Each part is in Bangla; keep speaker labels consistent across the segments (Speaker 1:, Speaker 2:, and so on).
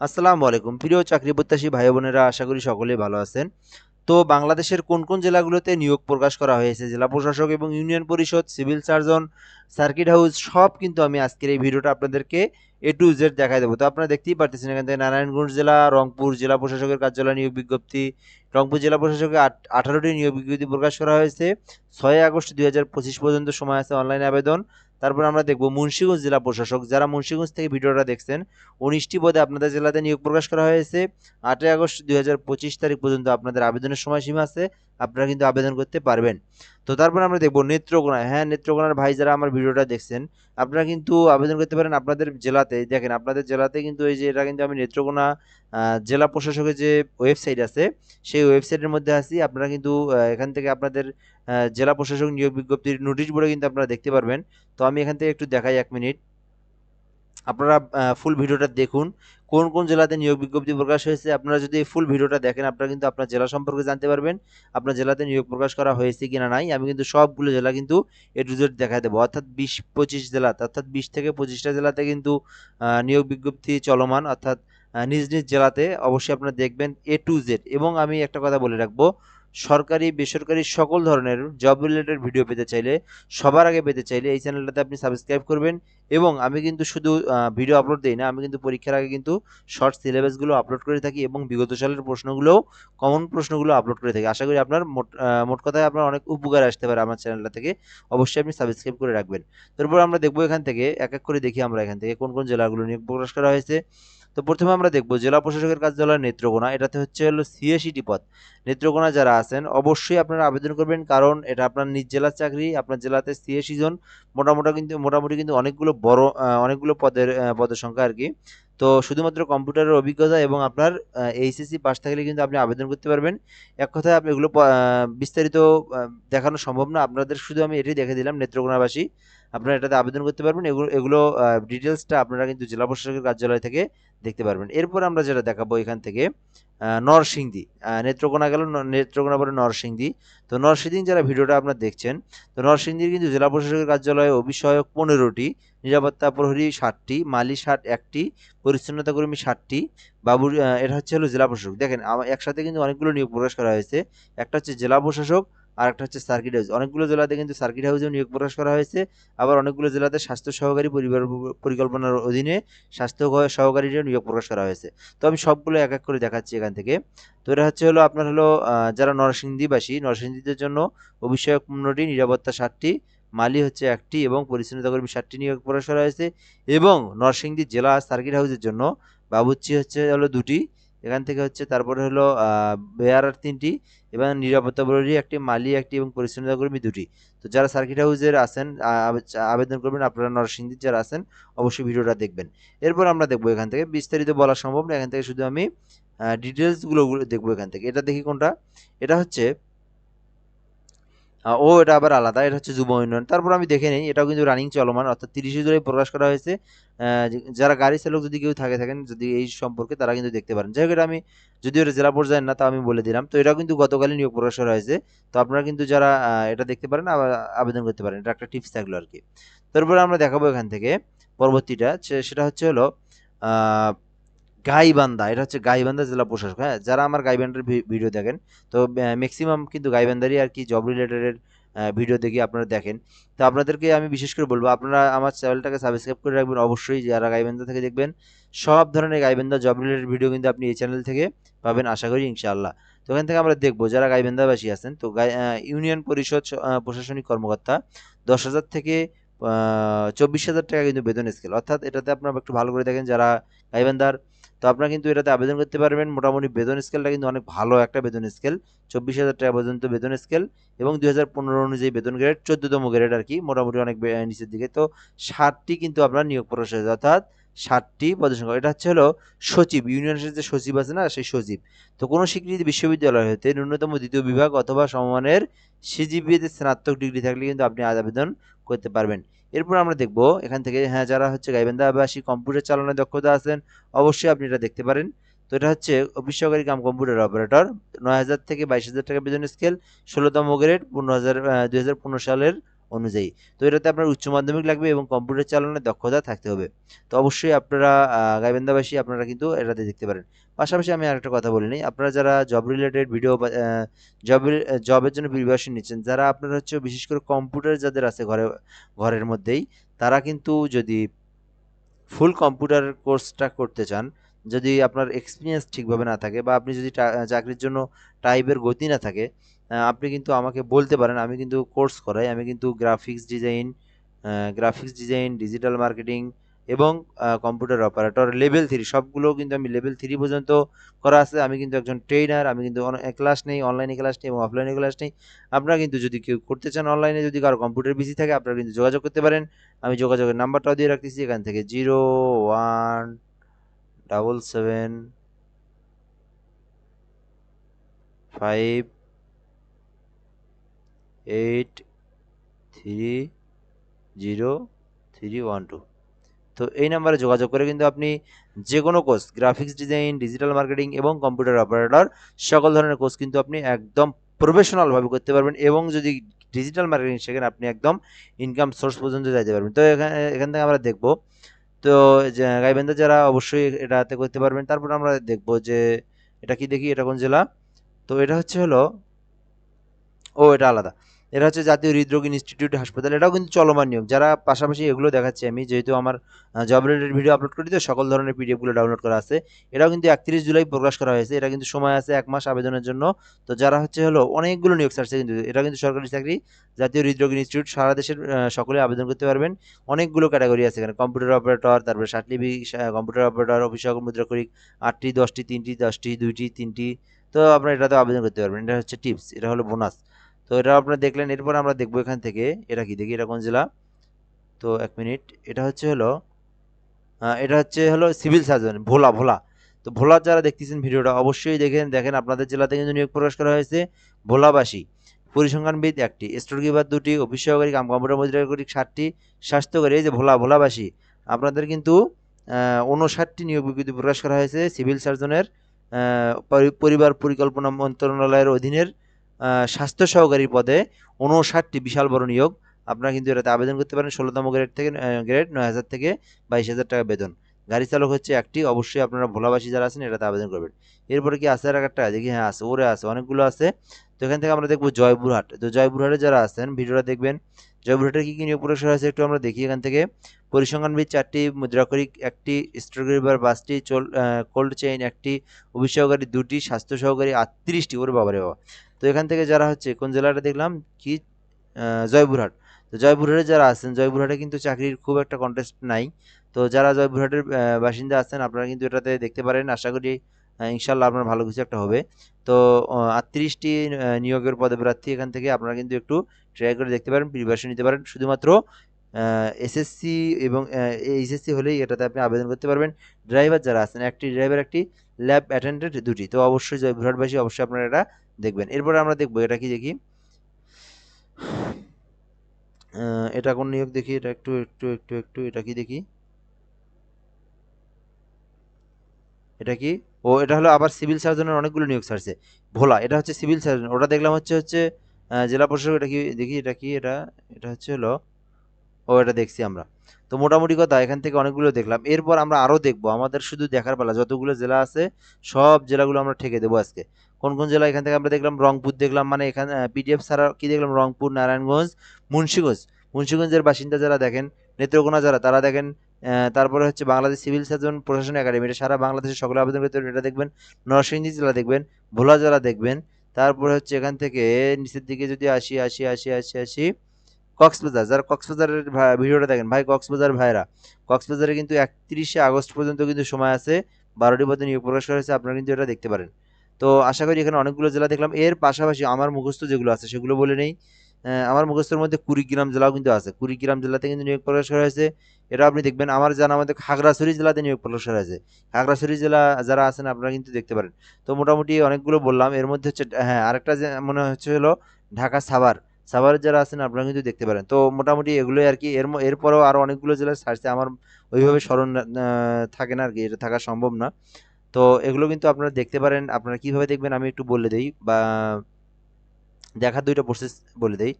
Speaker 1: আসসালামু আলাইকুম। প্রিয় চাকরি প্রত্যাশী ভাই বোনেরা, আশা করি সকলেই ভালো আছেন। তো বাংলাদেশের কোন কোন জেলাগুলোতে নিয়োগ প্রকাশ করা হয়েছে? জেলা প্রশাসক এবং ইউনিয়ন পরিষদ, সিভিল সার্জন, সার্কিট হাউস, সব কিন্তু আমি আজকের এই ভিডিওটা আপনাদেরকে এ টু জেড দেখাই দেবো। তো আপনারা দেখতেই পারতেছেন এখান থেকে নারায়ণগঞ্জ জেলা, রংপুর জেলা প্রশাসকের কার্যালয় নিয়োগ বিজ্ঞপ্তি। রংপুর জেলা প্রশাসকের আট, আঠারোটি নিয়োগ বিজ্ঞপ্তি প্রকাশ করা হয়েছে। ছয় আগস্ট দুই পর্যন্ত সময় আছে অনলাইন আবেদন। তারপর আমরা দেখব মুন্সিগঞ্জ জেলা প্রশাসক। যারা মুন্সিগঞ্জ থেকে ভিডিওটা দেখছেন, উনিশটি পদে আপনাদের জেলাতে নিয়োগ প্রকাশ করা হয়েছে। আটই আগস্ট দুই হাজার পঁচিশ তারিখ পর্যন্ত আপনাদের আবেদনের সময়সীমা আছে। আপনারা কিন্তু আবেদন করতে পারবেন। তো তারপর আমরা দেখব নেত্রকোনা হ্যাঁ নেত্রকোনার ভাই যারা আমার ভিডিওটা দেখছেন, আপনারা কিন্তু আবেদন করতে পারেন আপনাদের জেলাতে। দেখেন, আপনাদের জেলাতে কিন্তু এই যে এটা কিন্তু আমি নেত্রকোনা জেলা প্রশাসকের যে ওয়েবসাইট আছে, সেই ওয়েবসাইটের মধ্যে আছি। আপনারা কিন্তু এখান থেকে আপনাদের জেলা প্রশাসক নিয়োগ বিজ্ঞপ্তির নোটিশ বোর্ডে কিন্তু আপনারা দেখতে পারবেন। তো আমি এখান থেকে একটু দেখাই এক মিনিট। আপনারা ফুল ভিডিওটা দেখুন। কোন কোন জেলাতে নিয়োগ বিজ্ঞপ্তি প্রকাশ হয়েছে, আপনারা যদি ফুল ভিডিওটা দেখেন, আপনারা কিন্তু আপনার জেলা সম্পর্কে জানতে পারবেন, আপনার জেলাতে নিয়োগ প্রকাশ করা হয়েছে কিনা নাই। আমি কিন্তু সবগুলো জেলা কিন্তু এ টু জেড দেখা দেবো। অর্থাৎ বিশ, পঁচিশ জেলা, অর্থাৎ বিশ থেকে পঁচিশটা জেলাতে কিন্তু নিয়োগ বিজ্ঞপ্তি চলমান, অর্থাৎ নিজ নিজ জেলাতে অবশ্যই আপনারা দেখবেন এ টু জেড এবং আমি একটা কথা বলে রাখব সরকারি, বেসরকারি সকল ধরনের জব রিলেটেড ভিডিও পেতে চাইলে, সবার আগে পেতে চাইলে এই চ্যানেলটাতে আপনি সাবস্ক্রাইব করবেন এবং আমি কিন্তু শুধু ভিডিও আপলোড দিই না, আমি কিন্তু পরীক্ষার আগে কিন্তু শর্ট সিলেবাসগুলো আপলোড করে থাকি এবং বিগত সালের প্রশ্নগুলোও কমন প্রশ্নগুলো আপলোড করে থাকি। আশা করি আপনার মোট মোট কথায় আপনার অনেক উপকার আসতে পারে আমার চ্যানেলটা থেকে। অবশ্যই আপনি সাবস্ক্রাইব করে রাখবেন। তারপর আমরা দেখব এখান থেকে, এক এক করে দেখি আমরা এখান থেকে কোন কোন জেলাগুলো নিয়োগ প্রকাশ করা হয়েছে। তো প্রথমে আমরা দেখব জেলা প্রশাসকের কার্যালয় নেত্রকোনা, এটাতে হচ্ছে হলো সিএসিটি পদ। নেত্রকোনা যারা আছেন, অবশ্যই আপনারা আবেদন করবেন, কারণ এটা আপনার নিজ জেলার চাকরি, আপনার জেলাতে সিএসি জন, মোটামুটি কিন্তু মোটামুটি কিন্তু অনেকগুলো বড় অনেকগুলো পদের পদের সংখ্যা আর কি। তো শুধুমাত্র কম্পিউটারের অভিজ্ঞতা এবং আপনার এইচএসসি পাস থাকলে কিন্তু আপনি আবেদন করতে পারবেন। এক কথায় আপনি এগুলো বিস্তারিত দেখানো সম্ভব না। আপনাদের শুধু আমি এটাই দেখে দিলাম, নেত্রকোনাবাসী। আপনারা এটাতে আবেদন করতে পারবেন। এগুলো এগুলো ডিটেলসটা আপনারা কিন্তু জেলা প্রশাসকের কার্যালয় থেকে দেখতে পারবেন। এরপর আমরা যেটা দেখাবো এখান থেকে নরসিংদী। নেত্রকোনা গেল নেত্রকোনা পরে নরসিংদী। তো নরসিংদী যারা ভিডিওটা আপনারা দেখছেন তো নরসিংদীর কিন্তু জেলা প্রশাসকের কার্যালয়ে অভিষয়ক পনেরোটি নিরাপত্তা প্রহরী ষাটটি মালি ষাট একটি পরিচ্ছন্নতা কর্মী ষাটটি আহ, এটা হচ্ছে হলো জেলা প্রশাসক। দেখেন একসাথে কিন্তু অনেকগুলো নিয়োগ প্রকাশ করা হয়েছে। একটা হচ্ছে জেলা প্রশাসক আর একটা হচ্ছে সার্কিট হাউস অনেকগুলো জেলাতে কিন্তু সার্কিট হাউসেও নিয়োগ প্রকাশ করা হয়েছে। আবার অনেকগুলো জেলাতে স্বাস্থ্য সহকারী পরিবার, পরিকল্পনার অধীনে স্বাস্থ্য সহকারীরও নিয়োগ প্রকাশ করা হয়েছে। তো আমি সবগুলো এক এক করে দেখাচ্ছি এখান থেকে। তো এটা হচ্ছে হলো আপনার হলো যারা নরসিংদীবাসী, নরসিংদীদের জন্য অভিষেক পনেরোটি নিরাপত্তা ষাটটি মালি হচ্ছে একটি এবং পরিচ্ছন্নতা কর্মী ষাটটি নিয়োগ প্রকাশ করা হয়েছে এবং নরসিংদী জেলা সার্কিট হাউসের জন্য বাবুচ্চি হচ্ছে হলো দুটি। এখান থেকে হচ্ছে তারপরে হলো বেয়ারার তিনটি এবং নিরাপত্তা বলি একটি, মালি একটি এবং পরিচ্ছন্নতা কর্মী দুটি। তো যারা সার্কিট হাউসের আসেন আবেদন করবেন, আপনারা নরসিংদীর যারা আছেন, অবশ্যই ভিডিওটা দেখবেন। এরপর আমরা দেখব এখান থেকে, বিস্তারিত বলা সম্ভব না, এখান থেকে শুধু আমি ডিটেলসগুলো দেখব এখান থেকে। এটা দেখি কোনটা? এটা হচ্ছে ও এটা আবার আলাদা, এটা হচ্ছে যুব উন্নয়ন। তারপর আমি দেখে নিই, এটাও কিন্তু রানিং চলমান, অর্থাৎ তিরিশে জুলাই প্রকাশ করা হয়েছে। যারা গাড়ি চালক যদি কেউ থাকে থাকেন, যদি এই সম্পর্কে তারা কিন্তু দেখতে পারেন। যাই হোক, এটা আমি, যদিও এটা জেলা পর্যায়ে না তা আমি বলে দিলাম। তো এটাও কিন্তু গতকালই নিয়োগ প্রকাশ করা হয়েছে। তো আপনারা কিন্তু যারা এটা দেখতে পারেন আবেদন করতে পারেন। এটা একটা টিপস থাকল আর কি। তারপরে আমরা দেখাবো এখান থেকে পরবর্তীটা। সেটা হচ্ছে হলো গাইবান্ধা, এটা হচ্ছে গাইবান্ধা জেলা প্রশাসক হ্যাঁ? যারা আমার গাইবান্ধার ভিডিও দেখেন, তো ম্যাক্সিমাম কিন্তু গাইবান্ধারই আর কি জব রিলেটেডের ভিডিও দেখি আপনারা দেখেন। তো আপনাদেরকে আমি বিশেষ করে বলব, আপনারা আমার চ্যানেলটাকে সাবস্ক্রাইব করে রাখবেন। অবশ্যই যারা গাইবান্ধা থেকে দেখবেন, সব ধরনের গাইবান্ধা জব রিলেটেড ভিডিও কিন্তু আপনি এই চ্যানেল থেকে পাবেন, আশা করি ইনশাআল্লাহ। তো ওখান থেকে আমরা দেখব, যারা গাইবান্ধাবাসী আছেন, তো ইউনিয়ন পরিষদ প্রশাসনিক কর্মকর্তা, দশ হাজার থেকে চব্বিশ হাজার টাকা কিন্তু বেতন স্কেল অর্থাৎ এটাতে আপনারা একটু ভালো করে দেখেন, যারা গাইবান্ধার তো আপনারা কিন্তু এটাতে আবেদন করতে পারবেন। মোটামুটি বেতন স্কেলটা কিন্তু অনেক ভালো একটা বেতন স্কেল চব্বিশ হাজার টাকা পর্যন্ত বেতন স্কেল এবং দুই হাজার পনেরো অনুযায়ী বেতন গ্রেড চোদ্দতম গ্রেড আর কি, মোটামুটি অনেক নিচের দিকে। তো সাতটি কিন্তু আপনার নিয়োগ প্রসেস অর্থাৎ ষাটটি পদের সংখ্যা এটা হচ্ছে হলো সচিব ইউনিয়নের যে সচিব আছে না, সেই সচিব। তো কোনো স্বীকৃতি বিশ্ববিদ্যালয় হতে ন্যূনতম দ্বিতীয় বিভাগ অথবা সমমানের সিজিপিএতে স্নাতক ডিগ্রি থাকলে কিন্তু আপনি আবেদন করতে পারবেন। এরপর আমরা দেখব এখান থেকে হ্যাঁ যারা হচ্ছে গাইবান্ধাবাসী, কম্পিউটার চালানোর দক্ষতা আছেন, অবশ্যই আপনি এটা দেখতে পারেন। তো এটা হচ্ছে অফিস সহকারী কাম কম্পিউটার অপারেটর, নয় হাজার থেকে বাইশ হাজার টাকা বেতন স্কেল, ষোলোতম গ্রেড, পনেরো হাজার দুই সালের অনুযায়ী। তো এটাতে আপনার উচ্চ মাধ্যমিক লাগবে এবং কম্পিউটার চালানোর দক্ষতা থাকতে হবে। তো অবশ্যই আপনারা গাইবান্ধাবাসী আপনারা কিন্তু এটাতে দেখতে পারেন। পাশাপাশি আমি আরেকটা কথা বলে নিই, আপনারা যারা জব রিলেটেড ভিডিও জব জবের জন্য প্রিপারেশন নিচ্ছেন, যারা আপনারা হচ্ছে বিশেষ করে কম্পিউটার যাদের আছে ঘরে, ঘরের মধ্যেই, তারা কিন্তু যদি ফুল কম্পিউটার কোর্সটা করতে চান, যদি আপনার এক্সপিরিয়েন্স ঠিকভাবে না থাকে বা আপনি যদি চাকরির জন্য টাইপের গতি না থাকে আপনি কিন্তু আমাকে বলতে পারেন, আমি কিন্তু কোর্স করাই, আমি কিন্তু graphics design graphics design digital marketing এবং কম্পিউটার অপারেটর লেভেল থ্রি সবগুলো কিন্তু আমি লেভেল থ্রি পর্যন্ত করা আছে। আমি কিন্তু একজন ট্রেনার আমি কিন্তু ক্লাস নেই অনলাইনে ক্লাস নেই এবং অফলাইনে ক্লাস নেই। আপনারা কিন্তু যদি কেউ করতে চান অনলাইনে যদি কারও কম্পিউটার বিজি থাকে, আপনারা কিন্তু যোগাযোগ করতে পারেন। আমি যোগাযোগের নাম্বারটাও দিয়ে রাখতেছি, এখান থেকে zero one double seven five eight three zero three one two. তো এই নাম্বারে যোগাযোগ করে কিন্তু আপনি যে কোনো course graphics design digital marketing এবং কম্পিউটার অপারেটর সকল ধরনের কোর্স কিন্তু আপনি একদম প্রফেশনালভাবে করতে পারবেন এবং যদি ডিজিটাল মার্কেটিং শেখেন, আপনি একদম ইনকাম সোর্স পর্যন্ত যাইতে পারবেন। তো এখানে এখান থেকে আমরা দেখব। তো গাইবান্ধা যারা অবশ্যই এটাতে করতে পারবেন। তারপর আমরা দেখব যে এটা কি দেখি? এটা কোন জেলা? তো এটা হচ্ছে হলো, ও এটা আলাদা। এটা হচ্ছে জাতীয় হৃদরোগ ইনস্টিটিউট হাসপাতাল, এটাও কিন্তু চলমান নিয়োগ যারা পাশাপাশি এগুলো দেখাচ্ছি, আমি যেহেতু আমার জব রিলেটেড ভিডিও আপলোড করি, তো সকল ধরনের পিডিএফগুলো ডাউনলোড করা আছে। এটাও কিন্তু একত্রিশ জুলাই প্রকাশ করা হয়েছে। এটা কিন্তু সময় আছে এক মাস আবেদনের জন্য। তো যারা হচ্ছে হলো অনেকগুলো নিয়োগ ছাড়ছে কিন্তু, এটা কিন্তু সরকারি চাকরি, জাতীয় হৃদরোগ ইনস্টিটিউট, সারা দেশের সকলে আবেদন করতে পারবেন। অনেকগুলো ক্যাটাগরি আছে এখানে কম্পিউটার অপারেটর তারপরে ষাটলিবি কম্পিউটার অপারেটর অফিসক মুদ্রাকরিক আটটি, দশটি, তিনটি, দশটি, দুইটি, তিনটি, তো আপনারা এটাতে আবেদন করতে পারবেন। এটা হচ্ছে টিপস এটা হলো বোনাস তো এটা আপনারা দেখলেন, এরপর আমরা দেখব এখান থেকে, এটা কি দেখি, এটা কোন জেলা? তো এক মিনিট, এটা হচ্ছে হলো এটা হচ্ছে হলো সিভিল সার্জন, ভোলা ভোলা। তো ভোলা যারা দেখতেছেন ভিডিওটা, অবশ্যই দেখেন দেখেন আপনাদের জেলাতে কিন্তু নিয়োগ প্রকাশ করা হয়েছে ভোলাবাসী। পরিসংখ্যানবিদ একটি স্টোর কিপার দুটি, অফিস সহকারী, কাম কম্পিউটার মুদ্রাকরী ষাটটি, স্বাস্থ্যকারী, এই যে ভোলা, ভোলাবাসী। আপনাদের কিন্তু উনষাটটি নিয়োগ বিজ্ঞপ্তি প্রকাশ করা হয়েছে সিভিল সার্জনের পরিবার পরিকল্পনা মন্ত্রণালয়ের অধীনের স্বাস্থ্য সহকারী পদে উনষাটটি বিশাল বড় নিয়োগ। আপনারা কিন্তু এটাতে আবেদন করতে পারেন। ষোলোতম গ্রেড থেকে গ্রেড নয় হাজার থেকে বাইশ হাজার টাকা বেতন। গাড়ি চালক হচ্ছে একটি। অবশ্যই আপনারা ভোলাবাসী যারা আছেন, এটাতে আবেদন করবেন। এরপরে কি আছে আর একটা? দেখি হ্যাঁ আছে, ওরে আছে, অনেকগুলো আছে। তো এখান থেকে আমরা দেখব জয়পুরহাট। তো জয়পুরহাটে যারা আছেন, ভিডিওটা দেখবেন। জয়পুরহাটের কী কী নিয়োগ পুরস্কার আছে একটু আমরা দেখি এখান থেকে। পরিসংখ্যানবিদ চারটি মুদ্রাকরিক একটি স্টোরগ্রিবার পাঁচটি, চোল কোল্ড চেইন একটি অফিস সহকারী দুটি, স্বাস্থ্য সহকারী আটত্রিশটি। ওরে বাবারে বাবা। তো এখান থেকে যারা হচ্ছে, কোন জেলাটা দেখলাম? কি জয়পুরহাট। তো জয়পুরহাটে যারা আছেন, জয়পুরহাটে কিন্তু চাকরির খুব একটা কন্টেস্ট নাই। তো যারা জয়পুরহাটের বাসিন্দা আছেন, আপনারা কিন্তু এটাতে দেখতে পারেন। আশা করি ইনশাল্লাহ আপনার ভালো কিছু একটা হবে। তো আটত্রিশটি নিয়োগের পদে প্রার্থী এখান থেকে আপনারা কিন্তু একটু ট্রাই করে দেখতে পারেন প্রিপারেশন নিতে পারেন। শুধুমাত্র এসএসসি এবং এইচএসসি হলেই এটাতে আপনি আবেদন করতে পারবেন। ড্রাইভার যারা আছেন, একটি ড্রাইভার একটি ল্যাব অ্যাটেন্ডেন্ট দুটি। তো অবশ্যই জয়পুরহাটবাসী অবশ্যই আপনারা এটা দেখবেন। এরপরে আমরা দেখব এটা কি দেখি? এটা কোন নিয়োগ দেখি? এটা একটু একটু একটু একটু, এটা কি দেখি? এটা কি? ও, এটা হলো আবার সিভিল সার্জনের অনেকগুলো নিয়োগ ছাড়ছে। ভোলা, এটা হচ্ছে সিভিল সার্জন। ওটা দেখলাম হচ্ছে হচ্ছে জেলা প্রশাসক, এটা কি দেখি? এটা কি? এটা এটা হচ্ছে হলো ও, এটা দেখছি আমরা। তো মোটামুটি কথা, এখান থেকে অনেকগুলো দেখলাম। এরপর আমরা আরও দেখব। আমাদের শুধু দেখার পালা, যতগুলো জেলা আছে, সব জেলাগুলো আমরা ঠেকে দেবো আজকে। কোন কোন জেলা? এখান থেকে আমরা দেখলাম রংপুর, দেখলাম মানে এখানে পিডিএফ ছাড়া কি দেখলাম? রংপুর, নারায়ণগঞ্জ, মুন্সিগঞ্জ। মুন্সিগঞ্জের বাসিন্দা যারা দেখেন, নেত্রকোনা যারা, তারা দেখেন তারপরে হচ্ছে বাংলাদেশ সিভিল সার্জন প্রশাসন একাডেমি। এটা সারা বাংলাদেশের সকলে আবেদন করতে এটা দেখবেন, নরসিংদী জেলা দেখবেন, ভোলা জেলা দেখবেন। তারপরে হচ্ছে এখান থেকে নিচের দিকে যদি আসি আসি আসি আসি আসি কক্সবাজার, যারা কক্সবাজারের ভিডিওটা দেখেন, ভাই কক্সবাজার ভাইরা, কক্সবাজারে কিন্তু একত্রিশে আগস্ট পর্যন্ত কিন্তু সময় আছে, বারোটি পদে নিয়োগ প্রকাশ করা হয়েছে, আপনারা কিন্তু এটা দেখতে পারেন। তো আশা করি এখানে অনেকগুলো জেলা দেখলাম, এর পাশাপাশি আমার মুখস্থ যেগুলো আছে সেগুলো বলে নেই। আমার মুখস্থের মধ্যে কুড়িগ্রাম জেলাও কিন্তু আছে, কুড়িগ্রাম জেলাতে কিন্তু নিয়োগ প্রকাশ করা হয়েছে। এটা আপনি দেখবেন, আমার জানা আমাদের খাগড়াছড়ি জেলাতে নিয়োগ প্রকাশ করা হয়েছে। খাগড়াছড়ি জেলা যারা আছেন আপনারা কিন্তু দেখতে পারেন। তো মোটামুটি অনেকগুলো বললাম, এর মধ্যে হচ্ছে হ্যাঁ আরেকটা মনে হচ্ছে হলো ঢাকা সাভার। সাভারের যারা আছেন আপনারা কিন্তু দেখতে পারেন। তো মোটামুটি এগুলোই আর কি। এর এরপরেও আরও অনেকগুলো জেলা ছাড়ছে আমার ওইভাবে স্মরণ থাকে না আর কি এটা থাকা সম্ভব না। তো এগুলো কিন্তু আপনারা দেখতে পারেন আপনারা কীভাবে দেখবেন আমি একটু বলে দিই বা দেখার দুইটা প্রসেস বলে দিই।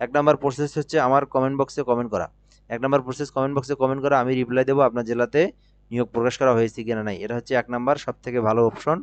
Speaker 1: এক নাম্বার প্রসেস হচ্ছে আমার কমেন্ট বক্সে কমেন্ট করা। এক নাম্বার প্রসেস কমেন্ট বক্সে কমেন্ট করা আমি রিপ্লাই দেবো আপনার জেলাতে নিয়োগ প্রকাশ করা হয়েছে কিনা নাই। এটা হচ্ছে এক নাম্বার সব থেকে ভালো অপশন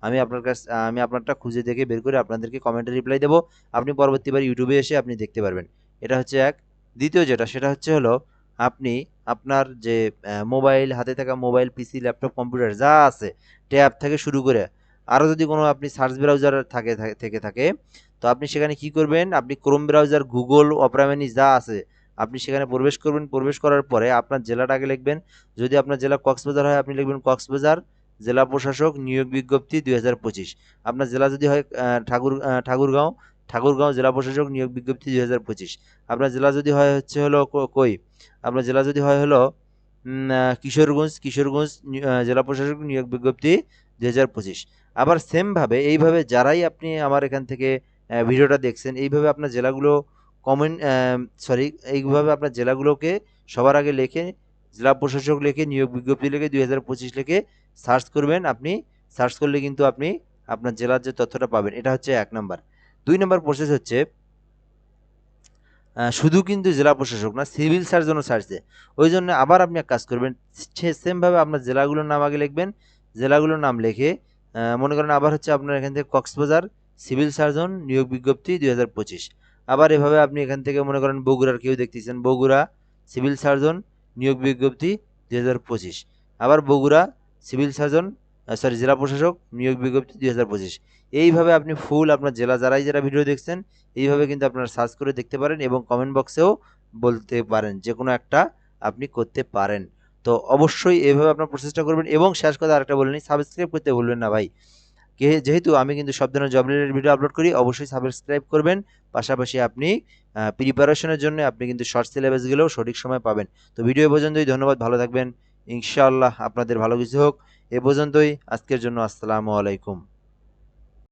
Speaker 1: আমি আপনার কাছ আমি আপনারটা খুঁজে দেখে বের করে আপনাদেরকে কমেন্টে রিপ্লাই দেবো। আপনি পরবর্তীবার ইউটিউবে এসে আপনি দেখতে পারবেন। এটা হচ্ছে এক। দ্বিতীয় যেটা, সেটা হচ্ছে হলো আপনি আপনার যে মোবাইল হাতে থাকা মোবাইল পিসি ল্যাপটপ কম্পিউটার যা আছে ট্যাব থেকে শুরু করে আরও যদি কোনো আপনি সার্চ ব্রাউজার থাকে, থাকে- থেকে তো আপনি সেখানে কি করবেন? আপনি ক্রোম ব্রাউজার গুগল অপরামেনি যা আছে, আপনি সেখানে প্রবেশ করবেন। প্রবেশ করার পরে আপনার জেলাটা আগে লিখবেন। যদি আপনার জেলা কক্সবাজার হয়, আপনি লিখবেন কক্সবাজার। জেলা প্রশাসক নিয়োগ বিজ্ঞপ্তি দুই হাজার পঁচিশ। আপনার জেলা যদি হয় ঠাকুর ঠাকুরগাঁও ঠাকুরগাঁও জেলা প্রশাসক নিয়োগ বিজ্ঞপ্তি দুই হাজার পঁচিশ। আপনার জেলা যদি হয় হচ্ছে হলো কই? আপনার জেলা যদি হয় হলো কিশোরগঞ্জ কিশোরগঞ্জ জেলা প্রশাসক নিয়োগ বিজ্ঞপ্তি দুই হাজার পঁচিশ। আবার সেমভাবে এইভাবে যারাই আপনি আমার এখান থেকে ভিডিওটা দেখছেন, এইভাবে আপনার জেলাগুলো কমেন্ট সরি এইভাবে আপনার জেলাগুলোকে সবার আগে লেখে, জেলা প্রশাসক লিখে, নিয়োগ বিজ্ঞপ্তি লেখে, দুই লিখে সার্চ করবেন আপনি, সার্চ করলে কিন্তু আপনি আপনার জেলার যে তথ্যটা পাবেন, এটা হচ্ছে এক নাম্বার। দুই নাম্বার প্রসেস হচ্ছে শুধু কিন্তু জেলা প্রশাসক না, সিভিল সার্জনও সার্চে ওই জন্য আবার আপনি এক কাজ করবেন, সে সেমভাবে আপনার জেলাগুলোর নাম আগে লিখবেন, জেলাগুলোর নাম লিখে মনে করেন আবার হচ্ছে আপনার এখান থেকে কক্সবাজার, সিভিল সার্জন, নিয়োগ বিজ্ঞপ্তি দুই হাজার পঁচিশ। আবার এভাবে আপনি এখান থেকে মনে করেন বগুড়ার কেউ দেখতেছেন, বগুড়া, সিভিল সার্জন, নিয়োগ বিজ্ঞপ্তি দুই হাজার পঁচিশ। আবার বগুড়া সিভিল সার্জন সরি জেলা প্রশাসক, নিয়োগ বিজ্ঞপ্তি দুই হাজার পঁচিশ। এইভাবে আপনি ফুল আপনার জেলা যারাই যারা ভিডিও দেখছেন, এইভাবে কিন্তু আপনারা সার্চ করে দেখতে পারেন এবং কমেন্ট বক্সেও বলতে পারেন যে কোনো একটা আপনি করতে পারেন। তো অবশ্যই এইভাবে আপনার প্রচেষ্টা করবেন এবং শেষ কথা আরেকটা বলে নিই সাবস্ক্রাইব করতে ভুলবেন না ভাই। যেহেতু আমি কিন্তু সব ধরনের জব রিলেটেড ভিডিও আপলোড করি, অবশ্যই সাবস্ক্রাইব করবেন। পাশাপাশি আপনি প্রিপারেশনের জন্য আপনি কিন্তু শর্ট সিলেবাসগুলোও সঠিক সময় পাবেন। তো ভিডিও পর্যন্তই, ধন্যবাদ, ভালো থাকবেন। ইনশাআল্লাহ আপনাদের ভালো কিছু হোক। এ পর্যন্তই। আজকের জন্য আসসালামু আলাইকুম।